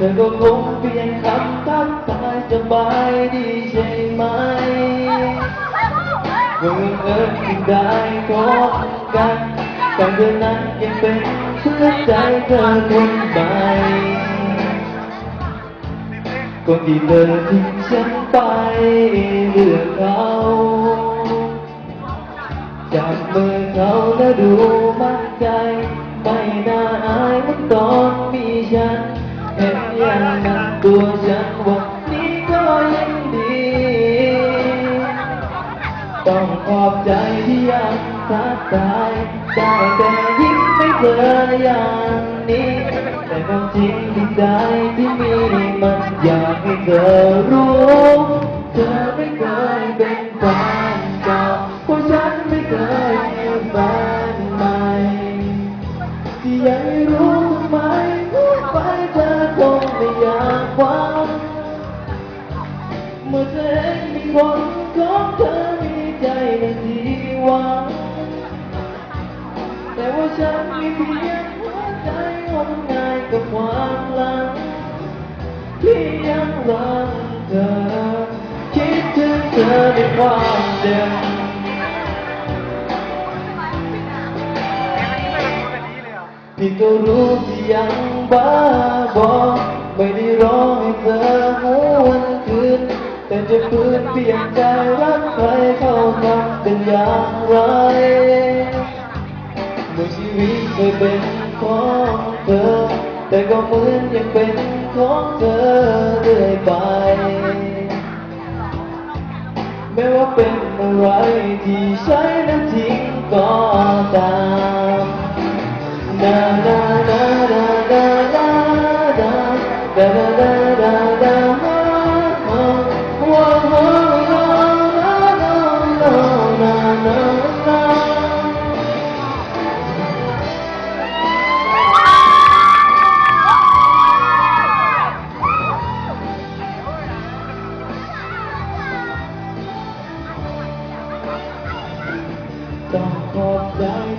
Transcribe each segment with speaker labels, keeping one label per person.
Speaker 1: เธอก็คงเปลี่ยนคำทักทายสบายดีใช่ไหมเมื่อเอิญที่ได้พบกันแต่เธอนั้นยังเป็นเชื่อใจเธอคนใหม่คนที่เธอทิ้งฉันไปเลือกเขาจับมือเขาแล้วดูมั่นใจ ไม่น่าอายเหมือนตอนมีฉัน เห็นอย่างนั้นตัวฉันวันนี้ก็ยังดี ต้องขอบใจที่ยังทักทายได้แต่ยิ้มไม่เจออย่างนี้ แต่ความจริงที่ใจที่มีมันอยากให้เธอรู้เธอไม่เคยเป็นแฟนเก่าเพราะฉันไม่เคยมีแฟนใหม่ที่ยังไม่รู้ มีคนของเธอมีใจในที่หวังแต่ว่าฉันมีเพียงหัวใจงมงายกับความหลังที่ยังรักเธอคิดถึงเธอในความเดิมพี่ก็รู้ที่ยังบ้าบอไม่ได้รอให้เธอ แต่จะฝืนเปลี่ยนใจรักใครเข้าทำเป็นอย่างไรเมื่อชีวิตเคยเป็นของเธอ แต่ก็เหมือนยังเป็นของเธอเรื่อยไป ไม่ว่าเป็นอะไรที่ใช้แล้วทิ้งก็ตาม Na na na na na na na da da da da da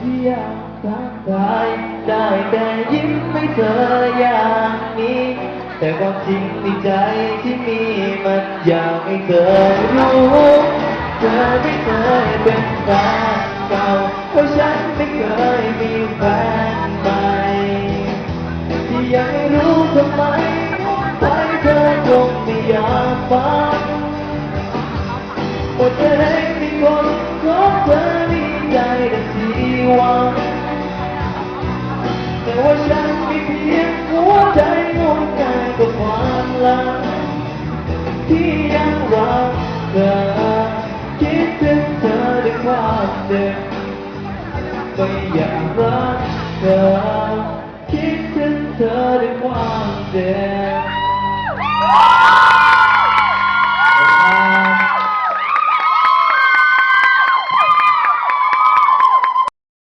Speaker 1: ที่ยังทักทายได้แต่ยิ้มไม่เธออย่างนี้ แต่ความจริงในใจที่มีมันอยากให้เธอรู้เธอไม่เคยเป็นแฟนเก่าเพราะฉันไม่เคยมีแฟนใหม่ที่ยังไม่รู้ทำไมไปเธอคงไม่อยากฟังหมดแร ที่หวังแต่ว่าฉันมีเพียงหัวใจงมงายกับ